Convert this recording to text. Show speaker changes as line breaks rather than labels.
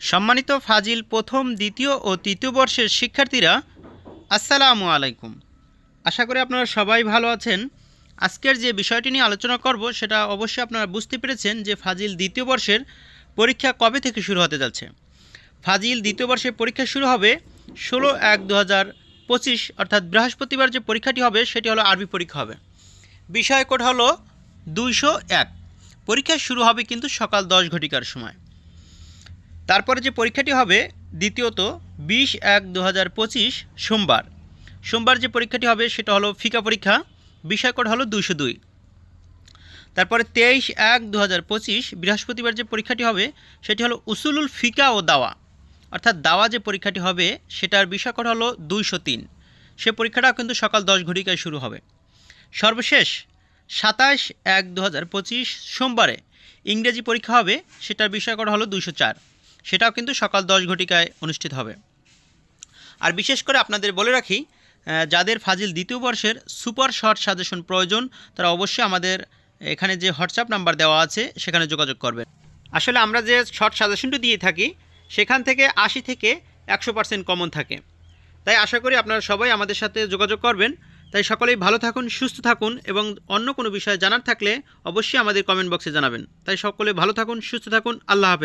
সম্মানিত ফাজিল প্রথম, দ্বিতীয় ও তৃতীয় বর্ষের শিক্ষার্থীরা, আসসালামু আলাইকুম। আশা করি আপনারা সবাই ভালো আছেন। আজকের যে বিষয়টি নিয়ে আলোচনা করব, সেটা অবশ্যই আপনারা বুঝতে পেরেছেন যে ফাজিল দ্বিতীয় বর্ষের পরীক্ষা কবে থেকে শুরু হতে যাচ্ছে। ফাজিল দ্বিতীয় বর্ষের পরীক্ষা শুরু হবে ষোলো এক দু হাজার পঁচিশ, অর্থাৎ বৃহস্পতিবার যে পরীক্ষাটি হবে, সেটি হলো আরবি পরীক্ষা হবে। বিষয় কোড হলো দুইশো এক। পরীক্ষা শুরু হবে কিন্তু সকাল দশ ঘটিকার সময়। তারপরে যে পরীক্ষাটি হবে, দ্বিতীয়ত বিশ এক দু সোমবার। সোমবার যে পরীক্ষাটি হবে, সেটা হলো ফিকা পরীক্ষা বিষয় কোড হলো দুইশো দুই। তারপরে তেইশ এক দু বৃহস্পতিবার যে পরীক্ষাটি হবে, সেটি হলো উসুলুল ফিকা ও দাওয়া। অর্থাৎ দাওয়া যে পরীক্ষাটি হবে, সেটার বিষয় কোড হলো দুইশো তিন। সে পরীক্ষাটাও কিন্তু সকাল দশ ঘটিকায় শুরু হবে। সর্বশেষ, সাতাশ এক দু সোমবারে ইংরেজি পরীক্ষা হবে, সেটার বিষয় করা হলো দুইশো চার। সেটাও কিন্তু সকাল দশ ঘটিকায় অনুষ্ঠিত হবে। আর বিশেষ করে আপনাদের বলে রাখি যাদের ফাজিল দ্বিতীয় বর্ষের সুপার শর্ট সাজেশন প্রয়োজন, তারা অবশ্যই আমাদের এখানে যে হোয়াটসঅ্যাপ নাম্বার দেওয়া আছে, সেখানে যোগাযোগ করবেন। আসলে আমরা যে শর্ট সাজেশনটি দিয়ে থাকি, সেখান থেকে আশি থেকে একশো পার্সেন্ট কমন থাকে। তাই আশা করি আপনারা সবাই আমাদের সাথে যোগাযোগ করবেন। তাই সকলেই ভালো থাকুন, সুস্থ থাকুন এবং অন্য কোনো বিষয়ে জানার থাকলে অবশ্যই আমাদের কমেন্ট বক্সে জানাবেন। তাই সকলে ভালো থাকুন, সুস্থ থাকুন, আল্লাহ হাফেজ।